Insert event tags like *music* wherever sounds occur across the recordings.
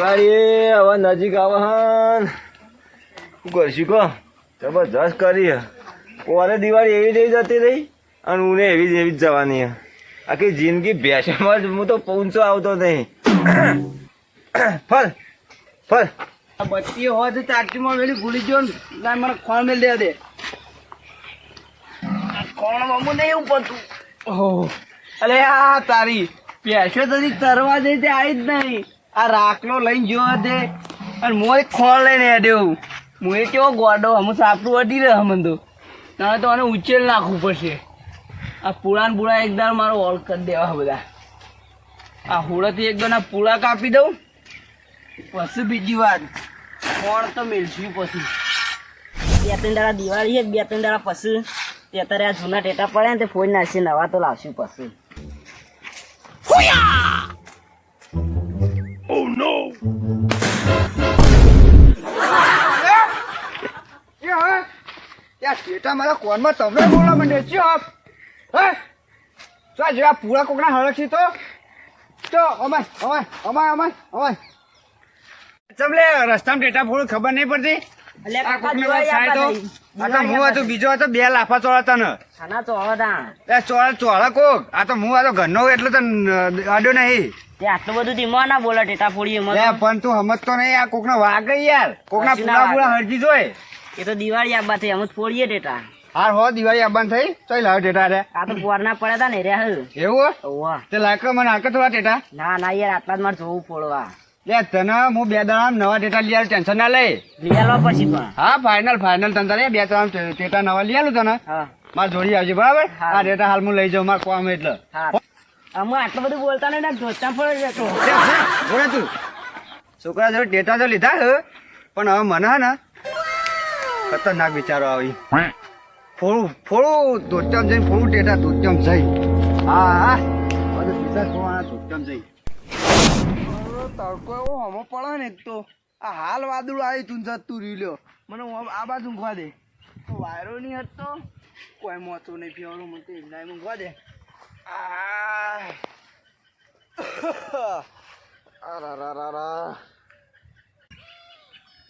દિવાળી હવે નજીક આવહન શું કરશું કહો? જબરજસ્ત કરી ઓરે દિવાળી એવી જ એવી જતી રહી અને હું એવી જ એવી જ જવાની. આખી જિંદગી ભેસામાં જ હું તો પહોંચો આવતો નહીં. ફર ફર. આ બત્તી હોય તો ચાકીમાં વેલી ભૂલી ગયો ને. મને ખોણ મેળ દે દે. ખોણ મમ્મુ નહીં પડતું ઓહો. અરે આ તારી. પેશો તરી તરવા જઈ તે આવી જ નહીં. આ રાખલો લઈને જોયો તે અને મોય ખોણ લઈને હેડ્યો. મોય કેવો ગોડો હમ સાપડું અડી રહ્યો હમણ તો. ના, તો આને ઉછેર નાખવું પડશે. આ પુળાન પુળા એકદમ મારો ઓલ કરી દેવા બધા. આ હોળાથી એકદમ આ પુળા કાપી દઉં. પછી બીજી વાત કોણ તો મેળશું પછી. બે ત્રણ દાડા દિવાળી છે, બે ત્રણ દાડા પછી. અત્યારે આ જૂના ટેટા પડ્યા ને તે ફોન નાખશે, નવા તો લાવશું પછી. શેઠા મારા કોનમાં તમને બોલવા માંડે છે આપ? હે? ચા જેવા પૂરા કોકના હળકશી તો? તો અમાય અમાય અમાય અમાય અમાય ચમલે રસ્તામાં ડેટા ફોડ ખબર નહીં પડતી? કાકા તો. તો તો તા કોક? તો તો તો તે ના પણ તું સમજતો નહીં આ કોકનો વાગે યાર. કોકના ના પૂરા પૂરા હરજી જોય. એ તો દિવાળી આબા થઈ અમે ફોડીએ ટેટા. હાર હો દિવાળી આબાન થઈ ચોઈ લાવ ટેટા રે. આ તો પોરના પડ્યા તા ને રે હે. એવું ઓવા તે લાયક મને આકે થોડા ટેટા. ના ના યાર આટલા જ મારે જોવું ફોડવા લે તને હું બે દાડા નવા ટેટા લઈ ટેન્શન ના લે લઈ આલવા પછી પણ. હા ફાઇનલ ફાઇનલ તને તારે બે ત્રણ ટેટા નવા લઈ આલું તને. હા. માર જોડી આવજે બરાબર. આ ટેટા હાલ હું લઈ જાઉં માર કોમ એટલે. હા. અમે આટલું બધું બોલતા નહીં ને ધોતા ફોડે જતો તું. છોકરા જો ટેટા તો લીધા પણ હવે મને હે ને ખતરનાક વિચારો આવી. ફોડું ફોડું ધોચમ જઈ ફોડું ટેટા ધોચમ જઈ. હા હા બધું પીસા ખોવાના ધોચમ જઈ. તડકો એવો હમો પડે ને તો. આ હાલ વાદળું આવી તું જતું રહ્યું લ્યો. મને હું આ બાજુ ઊંઘવા દે. વાયરો નહીં હતો કોઈ મોતો નહીં પીવાનું મને તો એમના એમ ઊંઘવા દે. આ અરારારારા.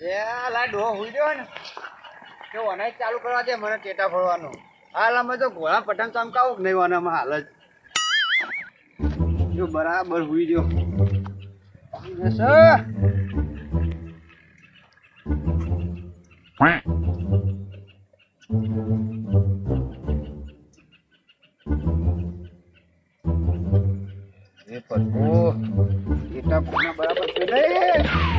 એ લા ડોહો હુઈ ગયો ને. કે વનાઈ ચાલુ કરવા દે, મને ટેટા ફરવાનું હાલ અમે તો ઘોડા પઠાણ ચમકાવું કે નહીં વનામાં હાલ જ. જો બરાબર હુઈ જો બરાબર છે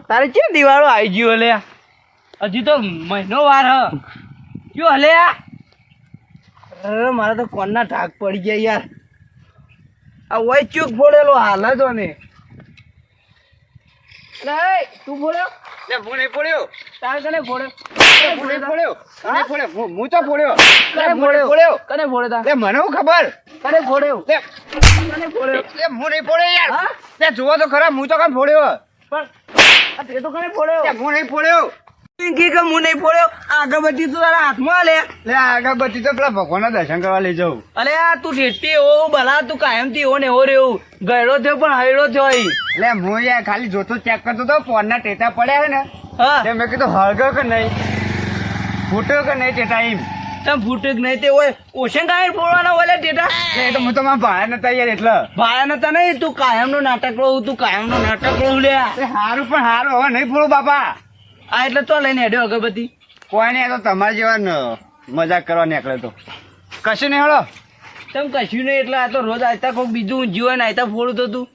તારે કેમ દિવાળો આવી ગયો હલે હજી તો મહિનો વાર હ. કયો હલે અરે મારા તો કોનના ઢાક પડી ગયા યાર. આ વય ચૂક ફોડેલો હાલ જ ને. અરે તું ફોડ્યો? લે હું ફોડ્યો. તારે કને ફોડ્યો? હું ફોડ્યો? હું ફોડ્યો? હું- તો ફોડ્યો. લે, હું ફોડ્યો? કને ફોડે તા લે મને હું ખબર? કને ફોડ્યો? લે. કને ફોડ્યો? લે હું નહીં ફોડ્યો યાર. હા? લે જુઓ તો ખરા હું તો કામ ફોડ્યો. પણ તે તો કને ફોડ્યો હું નહીં ફોડ્યો પિંકી કે હું નહીં ફોડ્યો આગળબત્તી તો તારા હાથમાં લે. લે આગળ બધી તો પેલા ભગવાનના દર્શન કરવા લઈ જાઉં. અલે આ તું ઠેઠી એવો ભલા તું કાયમથી એવો ને એવો રેવું ગયડો થયો પણ હૈડો થયો. લે હું યાર ખાલી જોતો ચેક કરતો તો ફોનના ટેટા પડ્યા છે ને. હા. મેં કીધું હળગો કે નહીં? ફૂટ્યો કે નહીં ટેટા એમ તમ ફૂટે કે નહીં તે હોય. ઓશન કાય ફોડવાના હોય ડેટા. એ તો હું તો મારા ભાઈ નતા યાર એટલે. ભાયા નતા નહીં તું કાયમ નો નાટક રહું તું કાયમ નો નાટક રહું લે. એ પણ સારું હવે નહીં ફોડું બાપા. આ એટલે તો લઈને હેડ્યો અગરબત્તી. કોઈ નહીં તો તમારા જેવા મજાક કરવા નીકળે તો. કશું નહીં હળો. તમે કશું નહીં એટલે આ તો રોજ આવતા કોઈક બીજું જીવન આવતા ફોડું તો તું.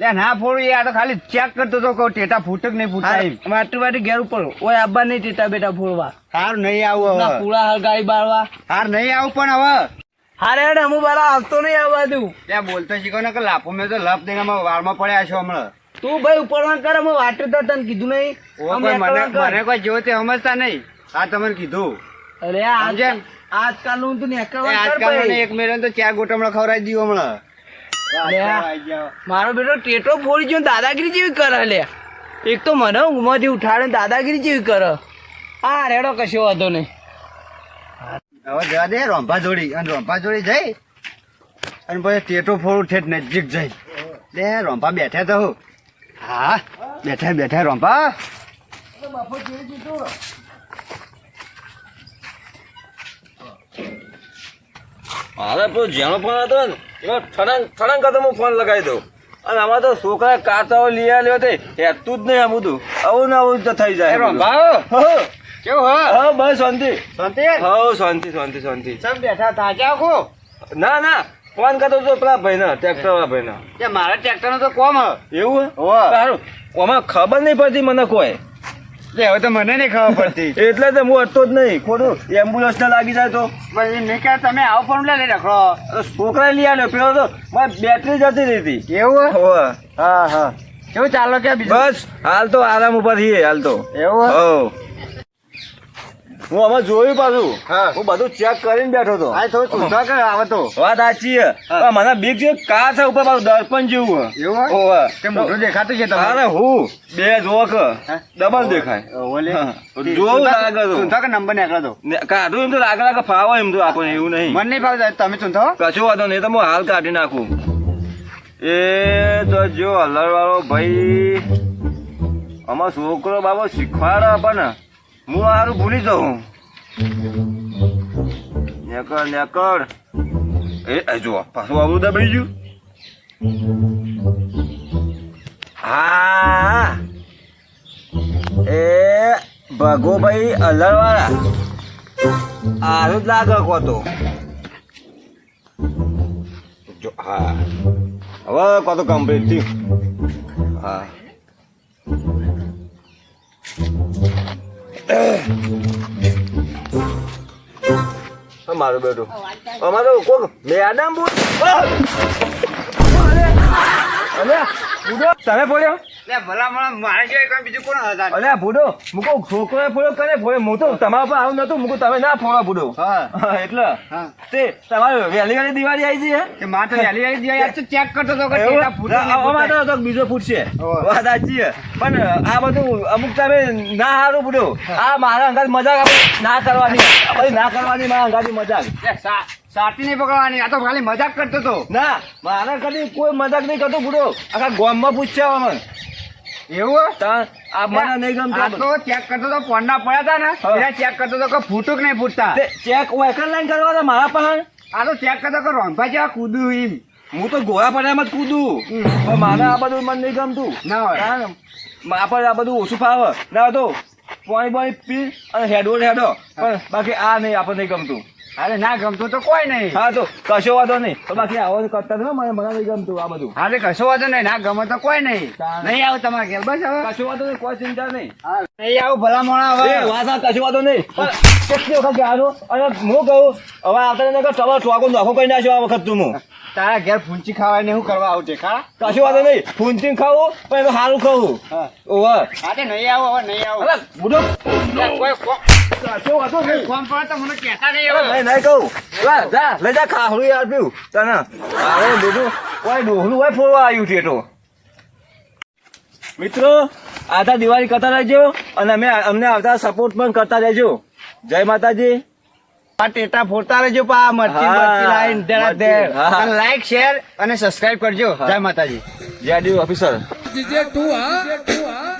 લે ના ફોડું યાર તો ખાલી ચેક કરતો તો કહું ટેટા ફૂટક નહીં ફૂટાય વાટી વાટી ઘેર ઉપર ઓય આબા નહીં ટેટા બેટા ફોડવા. હાર નહીં આવું હવે. પૂળા હાલ ગાડી બાળવા. હાર નહીં આવું પણ હવે. હારે હેડ અમુ બાલા આવતો નહીં આ બાજુ. ત્યાં બોલતો શીખો ને કે લાપો મેં તો લપ દઈને વાળમાં પડ્યા છો હમણાં. તું ભાઈ ઉપરવાન કર અમે વાટું તો તને કીધું નહીં. મને કોઈ જેવો તે સમજતા નહીં. આ તમને કીધું. અરે આજે આજકાલનું તું એ આજકાલ એક મેળે તો ચાર ગોટમડા ખવડાવી દીધું હમણાં. લે. મારો બેટો ટેટો ફોડી ગયો દાદાગીરી જેવી કરે લે. એક તો મને ઊંઘમાંથી ઉઠાડે દાદાગીરી જેવી કરે. હા રેડો કશો વાંધો નહીં. હવે જવા દે રોંભા જોડી. અને રોંભા જોડી જઈ. અને પછી ટેટો ફોડું ઠેઠ નજીક જઈ. લે રોંભા બેઠા તો હું. બેઠા બેઠા રોંભા. મારે પેલો જેનો ફોન હતો ને એમાં ઠણંગ ઠણંગ કરતો હું ફોન લગાવી દઉં. અને આમાં તો છોકરા કાચાઓ લઈ આવ્યો તે હેતું જ નહીં આ બધું. આવું ને આવું જ થઈ જાય. કેવું હા? હો, બસ શાંતિ. શાંતિ? હો શાંતિ શાંતિ શાંતિ. સમ બેઠા તાજા કો ના ના ફોન કરતો તો પેલા ભાઈ ના ટ્રેક્ટર વાળા ભાઈ ના મારા ટ્રેક્ટર નો તો કોમ એવું. સારું. ઓમાં ખબર નહીં પડતી મને કોઈ. હવે તો મને નહીં ખબર પડતી. *laughs* એટલે તો હું હતો જ નહીં. ખોટું. એમ્બ્યુલન્સ ને લાગી જાય તો. મેં કહ્યું તમે આવો પણ લે લઈ રખડો છોકરા લઈ આવ્યો પેલો તો મારી બેટરી જતી રહી એવું હે? હા હા. કેવું ચાલો કે બસ હાલ તો આરામ ઉપર છીએ હાલ તો. એવું હે? હો હું આમાં જોયું પાછું. હા. હું બધું ચેક કરીને બેઠો હતો. ચૂંધા કર આવે તો. વાત સાચી છે. મને બીક છે કાર છે ઉપર પાછું દર્પણ જેવું. એવું હે? કે મોઢું દેખાતું છે અરે તમારે હું બે જોક. ડબલ દેખાય. ઓલે. જોવું લાગે તો. કે નંબર નીકળે તો? કાઢું એમ તો લાગે લાગે ફાવો એમ તો આપણને એવું નહીં. મને નહીં ભાવ તમે ચૂંધો કશું વાંધો નહીં તો હું હાલ કાઢી નાખું. એ તો જો હલર વાળો ભાઈ અમારો છોકરો બાબો શીખવાડે આપણને. હું હારું ભૂલી જાઉં. નેકળ નેકળ. એ જો, પાછું આવડું દબાઈ ગયું. હા. એ ભગોભાઈ અલરવાળા. આરું જ લાગે કો તો. જો, હા. હવે કો તો કમ્પ્લીટ થયું? હા. હા, મારું બેટું. અમારું કોક મેડમ બોલ તમે બોલ્યો? લે ભલા મારે બીજું કોણ હતા અલે બુડો મુકો છોકરો ફોડો કરે ફોડે હું તો તમારા પર આવું નતું મુકો તમે ના ફોડો બુડો હા. હા, એટલે? તે તમારે વહેલી વહેલી દિવાળી આવી છે કે માથે વહેલી વહેલી દિવાળી આજ ચેક કરતો હતો કે એવું? ટેટા અમારે તો તો બીજો ફૂટશે. હોવે. વાત સાચી છે. પણ આ બધું અમુક તમે ના હારું બુડો આ મારા અંગાત મજાક આપણે ના કરવાની. પછી ના કરવાની મારા અંગાતી મજાક. સાચી નહીં પકડવાની આ તો ખાલી મજાક કરતો હતો. ના મારા કદી કોઈ મજાક નહીં કરતો બુડો આખા ગોમમાં પૂછ્યા અમે એવું આ મને નહીં ગમતું આ તો ચેક કરતો હતો ફોનના પડ્યા હતા ને? હા. ચેક કરતો તો કે ફૂટું નહીં ફૂટતા? ચેક વેકન લાઈન કરવા દે મારા પાસે આ તો ચેક કરતો કે રોંભા જેવા કૂદું એમ. હું તો ગોળા પડ્યામાં જ કૂદું. પણ મારે આ બધું મને નહીં ગમતું. ના હોય. આપણે આ બધું ઓછું ફાવે. ના તો પાણી પાણી પી અને હેડો હેડો. પણ બાકી આ નહીં આપણને નહીં ગમતું. અરે ના ગમતું તો કોઈ નહીં. હા તો કશો વાંધો નહીં. તો બાકી આવો કરતા નહીં મને મને ગમતું આ બધું. અરે કશો વાંધો નહીં. ના ગમે તો કોઈ નહીં. નહીં આવું તમારે ઘેર. બસ હવે. કશો વાંધો નહીં કોઈ ચિંતા નહીં. નહીં આવું ભલા મોણા હવે. વાત કશો વાંધો નહીં. કેટલી વખત કહેવાનું? અને હું કહું હવે આવતા નગર તમારો ટોકો નોખો કરી નાખ્યો આ વખત તું હું. તારા ઘેર ફૂંચી ખાવાય શું કરવા આવું દેખા કશું વાંધો નહીં. ફૂંચી ખાવું પણ સારું ખાવું. ઓવર હા તે નહીં આવું હવે નહીં આવો. બુડો કોઈ. કશો વાંધો નહીં ફોન પર તો મને કહેતા નહીં હવે. નહીં નહીં કહું જા જા લઈ જા ખાહડું યાર પીવું તને અરે બીજું કોઈ ડોહલું હોય ફોડવા આવ્યું છે તો મિત્રો આતા દિવાળી કરતા રહેજો અને અમે અમને આવતા સપોર્ટ પણ કરતા રહેજો. જય માતાજી. આ ટેટા ફોડતા રહેજો પા મરચી મરચી લાઈન ધેરા ધેર. લાઈક શેર અને સબસ્ક્રાઇબ કરજો. જય માતાજી. જય ડી ઓફિસર DJ તું હા?